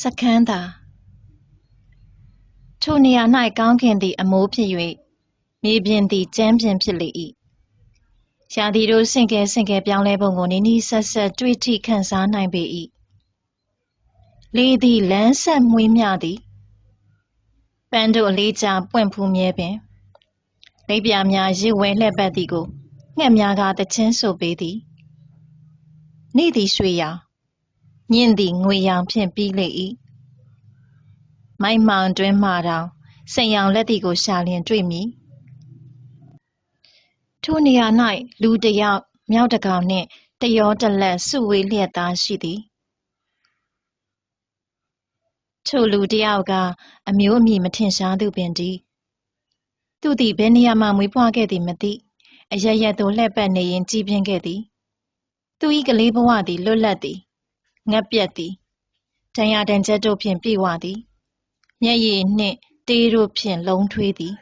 စခန်းသာထိုနေရာ၌ကောင်းကင်သည် အမိုးဖြစ်၍မြေပြင်သည်ကျမ်းပြင်ဖြစ်လေ၏ရာသီတို့ဆင့်ကဲဆင့်ကဲပြောင်းလဲပုံကိုနီးနီးဆက်ဆက်တွေ့ထိခန်းစားနိုင်ပေ၏လေသည်လမ်းဆက်မွေးမြသည်ပန်းတို့အလေးကျပွင့်ဖူးမြဲပင်လိပ်ပြာများရစ်ဝဲလှည့်ပတ်သည်ကိုငှက်များကတချင်းဆိုပေးသည်နေ့သည်ရွှေရောင် ညင့်သည်ငွေရောင်ဖြင့်ပြီးလေ၏မိုက်မောင်တွင်မှတောင်စိန်ရောင်လက်သည်ကိုရှာလျင်တွေ့မည်ထိုနေရာ၌လူတစ်ယောက်မြောက်တစ်ကောင်နှင့်တရောတလက်စုဝေးလျက်သားရှိသည်ထိုလူတစ်ယောက်ကအမျိုးအမည်မထင်ရှားသူပင်တည်းသူသည်ဘယ်နေရာမှမွေးဖွားခဲ့သည်မသိအရရက်သို့လှည့်ပတ်နေရင်ကြီးပြင်းခဲ့သည်သူ၏ကလေးဘဝသည်လွတ်လပ်သည် ငတ်ပြတ်သည်ဒဏ်ရာဒဏ်ချက်တို့ဖြင့်ပြည့်ဝသည်မျက်ရည်နှင့်တေးတို့ဖြင့်လုံးထွေးသည်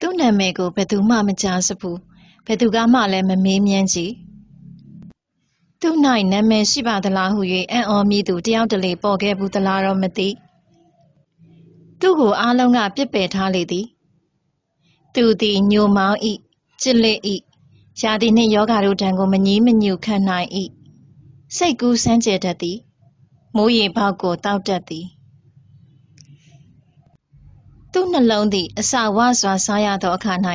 သူ့နာမည်ကိုဘယ်သူမှမကြားစဖူးဘယ်သူကမှလည်းမမေးမြန်းကြည့်သူ့၌နာမည်ရှိပါသလားဟု၍အံ့ဩမိသူတယောက်တလေပေါ်ခဲ့ဘူးသလားတော့မသိသူ့ကိုအားလုံးကပြစ်ပယ်ထားလေသည် သူသည်ညိုမောင်း၏ကြစ်လက်၏ရာသီနှင့်ယောဂါတို့တံကိုမငြီးမညူခံနိုင်၏ စိတ်ကူးစမ်းကြယ်တတ်သည်မိုးရေပေါက်ကိုတောက်တတ်သည်သူ့နှလုံးသည်အစာဝစွာစားရသောအခါ၌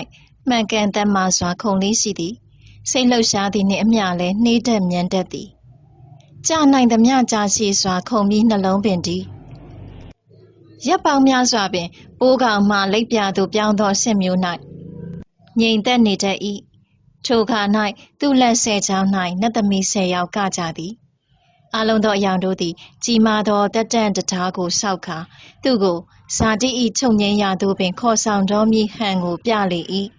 မှန်ကန်တတ်မှစွာခုန်လေးရှိသည်စိတ်လှုပ်ရှားသည်နှင့်အမျှလည်းနှေးတက်မြန်တတ်သည်ကြာနိုင်သမျှကြာရှည်စွာခုန်ပြီးနှလုံးပင်တည်ရပ်ပေါင်းများစွာပင်ပိုးကောင်မှလိပ်ပြသို့ပြောင်းသောဆင့်မျိုး၌ငြိမ်သက်နေတတ်၏ ထိုခါ၌သူ့လက်ဆယ်ချောင်း၌နတ်သမီးဆယ်ယောက်ကကြသည်အလုံးသောအယောင်တို့သည်ကြီးမားသောတက်တန့်တထားကိုဆောက်ခါသူ့ကိုဇာတိဤချုပ်ငင်းရာသို့ပင်ခေါ်ဆောင်တော်မူဟန်ကိုပြလေ၏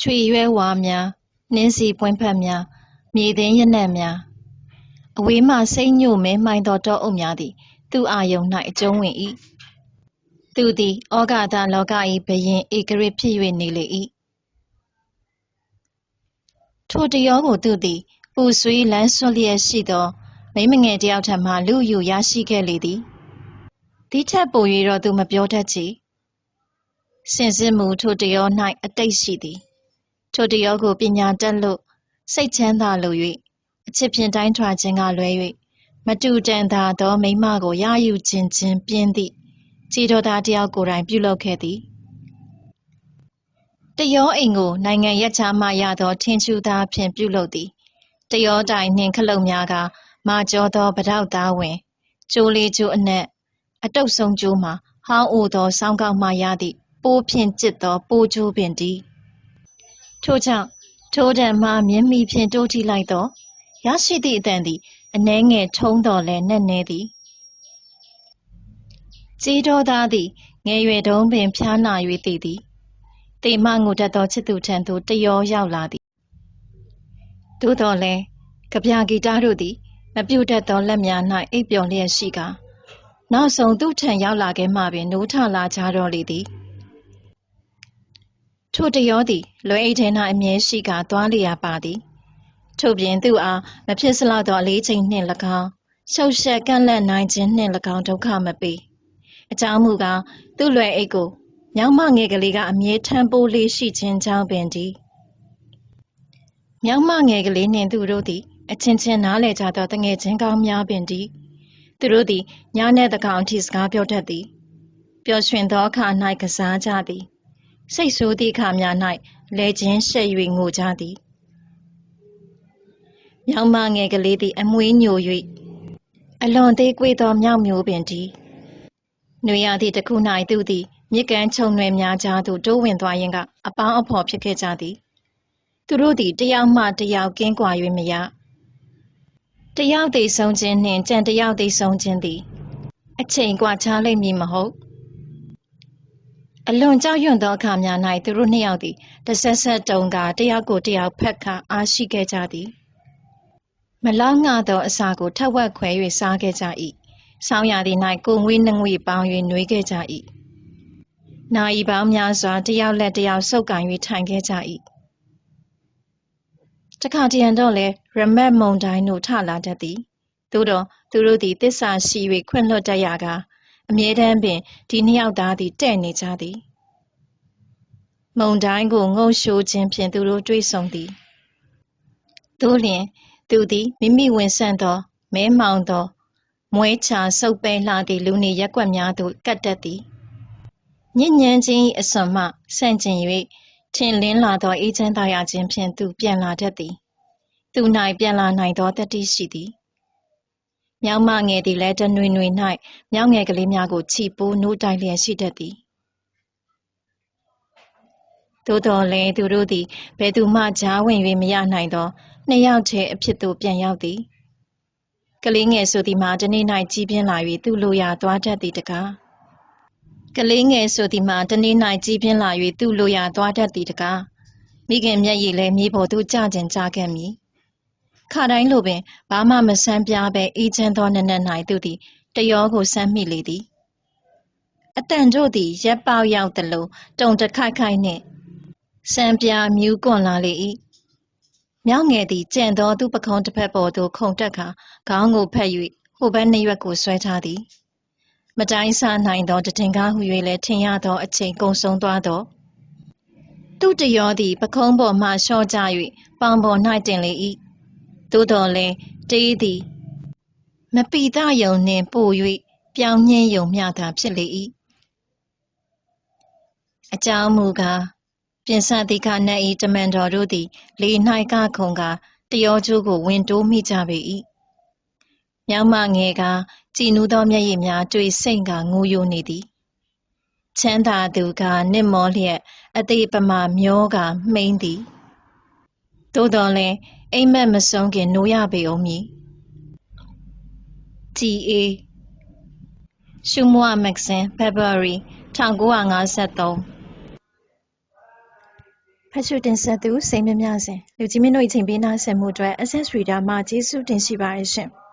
ချွေရွဲဝါများနှင်းစီပွင့်ဖက်များမြေသိမ်းရနံ့များအဝေးမှစိမ့်ညို့မဲမှိုင်းသောတောအုပ်များသည် သူ့အာယုံ၌အကျုံးဝင်၏သူသည်ဩဃာတလောက၏ဘယင်ဧကရစ်ဖြစ်၍နေလေ၏ ထိုတရောကိုသူသည် ပူဆွေးလန်းဆွလျက်ရှိသော မိမငယ်တယောက်ထံမှ လူယူရရှိခဲ့လေသည်ဒီထက်ပို၍တော့သူမပြောတတ်ချေစင်စစ်မူထိုတရော၌အတိတ်ရှိသည်ထိုတရောကိုပညာတက်လို့စိတ်ချမ်းသာလို၍အချစ်ဖြင့်တိုင်းထွာခြင်းကလွဲ၍မတူတန်သာသောမိမကိုရယူခြင်းချင်းပြင်းသည့်ခြေတော်သားတယောက်ကိုယ်တိုင်ပြုလုပ်ခဲ့သည် တရောအိမ်ကိုနိုင်ငံရက်ချာမှရသော ထင်းချူသားဖြင့်ပြုလုပ်သည်တရောတိုင်နှင့်ခလုတ်များကမာကျောသောပတောက်သားဝင်ကျိုးလေးကျိုးအနက်အတုပ်ဆုံးကျိုးမှာဟောင်းအိုသောစောင်းကောက်မှရသည့်ပိုးဖြင့်ကျစ်သောပိုးကျိုးပင်တည်းထို့ကြောင့်ထိုးတံမှမြင်းမီဖြင့်တိုးထိလိုက်သောရရှိသည့်အတန်သည်အနှဲငယ်ထုံးတော်လဲနက်နဲသည်ကြေးတော်သားသည်ငယ်ရွယ်တုံးပင်ဖျားနာ၍တည်သည် တေမငိုတတ်သောချစ်သူထံသို့တရောရောက်လာသည်သို့တော်လည်းကြပြဂီတတို့သည် မပြုတ်တတ်သောလက်များ၌အိပ်ပျော်လျက်ရှိကာနောက်ဆုံးသူ့ထံရောက်လာခဲ့မှပင်နိုးထလာကြတော့လေသည်ထိုတရောသည်လွယ်အိတ်ထဲ၌အမြဲရှိကာသွားလျာပါသည်ထို့ပြင်သူအားမဖြစ်စလောက်သောအလေးချိန်နှင့်၎င်းရှုပ်ရှက်ကန့်လန့်နိုင်ခြင်းနှင့်၎င်းဒုက္ခမပေးအကြောင်းမူကားသူ့လွယ်အိတ်ကို မြောင်မငယ်ကလေးကအမြဲထမ်းပိုးလေးရှိခြင်းကြောင့်ပင်ဒီမြောင်မငယ်ကလေးနှင့်သူတို့သည်အချင်းချင်းနားလည်ကြသောတငယ်ချင်းကောင်းများပင်ဒီသူတို့သည်ညနေတကောင်အထိစကားပြောတတ်သည်ပျော်ရွှင်သောအခါ၌ကစားကြသည်စိတ်ဆိုးသည့်အခါများ၌လဲခြင်းရှက်၍ငိုကြသည်မြောင်မငယ်ကလေးသည်အမွေးညို၍အလွန်သေးကွေးသောမြောက်မျိုးပင်ဒီနွေရသည့်တစ်ခု၌သူသည် မြစ်ကမ်းချုံနယ်များကြားသို့တိုးဝင်သွားရင်းကအပေါင်းအဖော်ဖြစ်ခဲ့ကြသည်သူတို့သည်တယောက်မှတယောက်ကင်းကွာ၍မရတယောက်သိဆုံးခြင်းနှင့်ကြံတယောက်သိဆုံးခြင်းသည် အချိန်ကွာခြားလိမ့်မည်မဟုတ်အလွန်ကြောက်ရွံ့သောအခါများ၌သူတို့နှစ်ယောက်သည်တဆက်ဆက်တုံကတယောက်ကိုတယောက်ဖက်ခါအားရှိခဲ့ကြသည်မလောက်ငှသောအစာကိုထက်ဝက်ခွဲ၍စားခဲ့ကြ၏ဆောင်းရာသီ၌ကိုငွေနှငွေပေါင်း၍နှွေးခဲ့ကြ၏ နာရီပေါင်းများစွာတယောက်လက်တယောက်ဆုပ်ကန်၍ထိုင်ခဲ့ကြ၏တခါတရံတော့လဲရမက်မုန်တိုင်းတို့ထလာတတ်သည်သို့တော့သူတို့သည်တစ္ဆာရှိ၍ခွင့်လွှတ်တတ်ရာကအမြဲတမ်းပင်ဒီနှစ်ယောက်သားသည်တဲ့နေကြသည်မုံတိုင်းကိုငုံရှိုးခြင်းဖြင့်သူတို့တွေ့ဆုံသည်သို့လျှင်သူသည်မိမိဝင်ဆန့်သောမဲမှောင်သောမွဲချဆုပ်ပဲလှသည့်လူနေရက်ကွက်များသို့ကတ်တတ်သည် ညဉ့်ညမ်းခြင်း၏အစွန်မှဆန့်ကျင်၍ထင်လင်းလာသောအေးချမ်းသာရခြင်းဖြင့်သူပြန်လာတတ်သည်သူ၌ပြန်လာနိုင်သောတတ္တိရှိသည်မြောင်မငယ်သည်လည်းတနွေနွေ၌မြောင်ငယ်ကလေးများကိုချီပိုးနိုးတိုက်လျက်ရှိတတ်သည်သို့တော်လည်းသူတို့သည်ဘယ်သူမှကြားဝင်၍မရနိုင်သောနှစ်ယောက်တည်းအဖြစ်သို့ပြန်ရောက်သည်ကလေးငယ်ဆိုသည်မှာတနေ့၌ကြီးပြင်းလာ၍သူ့လိုရာသွားတတ်သည်တကား ကလေးငယ်ဆိုသည်မှာတနေ့၌ကြီးပြင်းလာ၍သူ့လိုရာသွားတတ်သည်တကားမိခင်မျက်ရည်လည်းမြေပေါ်သို့ကျကျင်ကျခဲ့မည်ခါတိုင်းလိုပင်ဘာမှမဆန်းပြားပဲအေးချမ်းသောနက်နက်၌သူသည်တယောကိုဆမ်းမိလေသည်အတန်တို့သည်ရက်ပေါက်ရောက်သလိုတုံတခိုက်ခိုက်နှင့်စံပြာမြူးကွန်လာလေ၏မြောက်ငယ်သည်ကြံသောသူ့ပခုံးတစ်ဖက်ပေါ်သို့ခုန်တက်ခါခေါင်းကိုဖက်၍ဟိုဘက်နှစ်ရွက်ကိုဆွဲထားသည် မတိုင်းစားနိုင်သောတတင်ကားဟု၍လည်းထင်ရသောအချိန်ကုန်ဆုံးသွားသောသူ့တရောသည်ပခုံးပေါ်မှလျှော့ကျ၍ပေါင်ပေါ်၌တင်လေ၏သို့တော်လည်းတေးသည်မပီသယုံနှင့်ပို၍ပြောင်းညင်းယုံမျှသာဖြစ်လေ၏အကြောင်းမူကားပြင်ဆတိခနတ်၏တမန်တော်တို့သည် လေ၌ကခုံကတရောကျိုးကိုဝင်တိုးမိကြပေ၏ မြောင်မငယ်ကကြည်နူးသောမျက်ရည်များတွေ့စိတ်ကငိုယိုနေသည်ချမ်းသာသူကနစ်မောလျက်အသေးပမာမျောကမှိန်သည်သို့တော်လည်းအိမ်မက်မဆုံးခင်နိုးရပေအောင်မည်တီအေရှုမွာမဂ္ဂဇင်း February 1953ဖတ်ရှုတင်ဆက်သူစိတ်မမြစဉ်လူကြီးမင်းတို့၏ချိန်ပေးနာဆင်မှုအတွက် Access Reader မှာကျေးဇူးတင်ရှိပါတယ်ရှင်။